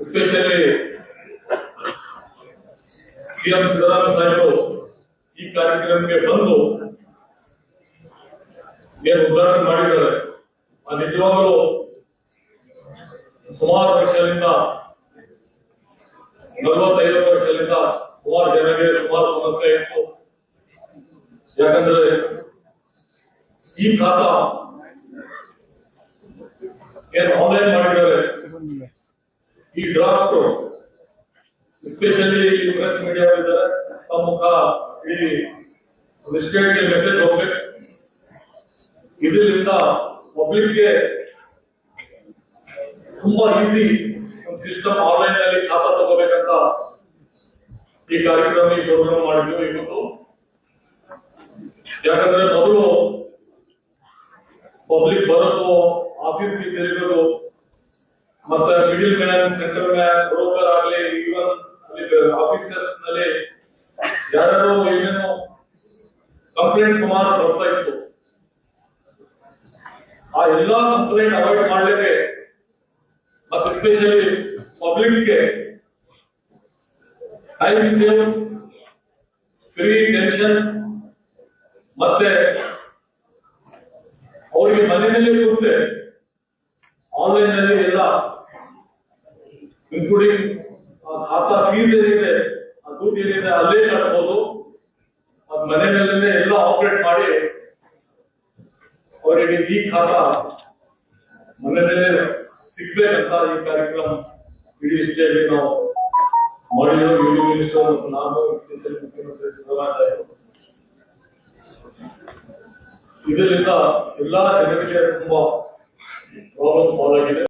Especially CM Siddaramaiah ಸಾಹೇಬರು ಈ ಕಾರ್ಯಕ್ರಮಕ್ಕೆ ಬಂದು ಏನು ಉದ್ಘಾಟನೆ ಮಾಡಿದ್ದಾರೆ ಆ ನಿಜವಾಗಲೂ ಸುಮಾರು ವರ್ಷದಿಂದ ನಲವತ್ತೈದು ವರ್ಷದಿಂದ ಸುಮಾರು ಜನರಿಗೆ ಸುಮಾರು ಸಮಸ್ಯೆ ಇತ್ತು ಯಾಕಂದ್ರೆ ಈ ಖಾತಾ ಏನು ಆನ್ಲೈನ್ ಮಾಡಿದ್ದಾರೆ ಈ ಡ್ರಾಫ್ಟ್ ಎಸ್ಪೆಷಲಿ ಈ ಪ್ರೆಸ್ ಮೀಡಿಯಾ ಇದ್ದಾರೆ ಮುಖ ಇಡೀ ಸ್ಟೇಟ್ಗೆ ಮೆಸೇಜ್ ಹೋಗ್ಬೇಕು ಇದರಿಂದ ಪಬ್ಲಿಕ್ಗೆ ತುಂಬಾ ಈಸಿ ಒಂದು ಸಿಸ್ಟಮ್ ಆನ್ಲೈನ್ ಅಲ್ಲಿ ಖಾತಾ ತಗೋಬೇಕಂತ ಈ ಕಾರ್ಯಕ್ರಮ, ಈ ಪ್ರೋಗ್ರಾಮ್ ಮಾಡಿದ್ವಿ ಇವತ್ತು. ಯಾಕಂದ್ರೆ ಮೊದಲು ಪಬ್ಲಿಕ್ ಬರೋದು ಆಫೀಸ್ಗೆ ತಿರುಗೋದು ಮತ್ತೆ middle man central man broker ಆಗಲಿ ಈವನ್ ಆಫೀಸರ್ಸ್ನಲ್ಲಿ ಯಾರು ಏನೇನು ಕಂಪ್ಲೇಂಟ್ ಸುಮಾರು ಬರ್ತಾ ಇತ್ತು. ಆ ಎಲ್ಲಾ ಕಂಪ್ಲೇಂಟ್ ಅವಾಯ್ಡ್ ಮಾಡಲಿಕ್ಕೆ ಮತ್ತೆ ಎಸ್ಪೆಷಲಿ ಪಬ್ಲಿಕ್ಗೆ ಟೈಮ್ ಸೇವ್ ಫ್ರೀ ಟೆನ್ಷನ್ ಮತ್ತೆ ಅವರಿಗೆ ಮನೆಯಲ್ಲಿ ಕೂತೆ ಆನ್ಲೈನ್ನಲ್ಲಿ ಎಲ್ಲ ಇನ್ಕ್ಲೂಡಿಂಗ್ ಖಾತಾ ಫೀಸ್ ಏನಿದೆ, ಆ ದುಡ್ಡು ಏನಿದೆ ಅಲ್ಲೇ ಕಟ್ಬೋದು. ಅದ್ ಮೇಲೆ ಎಲ್ಲ ಆಪರೇಟ್ ಮಾಡಿ ಅವರಿಗೆ ಈ ಖಾತಾ ಮನೆಯಲ್ಲೇ ಸಿಗ್ಬೇಕಂತ ಈ ಕಾರ್ಯಕ್ರಮ ಇಡೀ ಸ್ಟೇಟ್ಗೆ ನಾವು ಮಾಡಿದ್ರು ಯೂನಿಯನ್ ಮಿನಿಸ್ಟರ್ ಮತ್ತು ನಾನು ಸ್ಪೆಷಲ್ ಮುಖ್ಯಮಂತ್ರಿ ಸಿದ್ದರಾಮಯ್ಯ ಇದರಿಂದ ಎಲ್ಲಾ ಜನರಿಗೆ ತುಂಬಾ ಪ್ರಾಬ್ಲಮ್ ಸಾಲ್ವ್ ಆಗಿದೆ.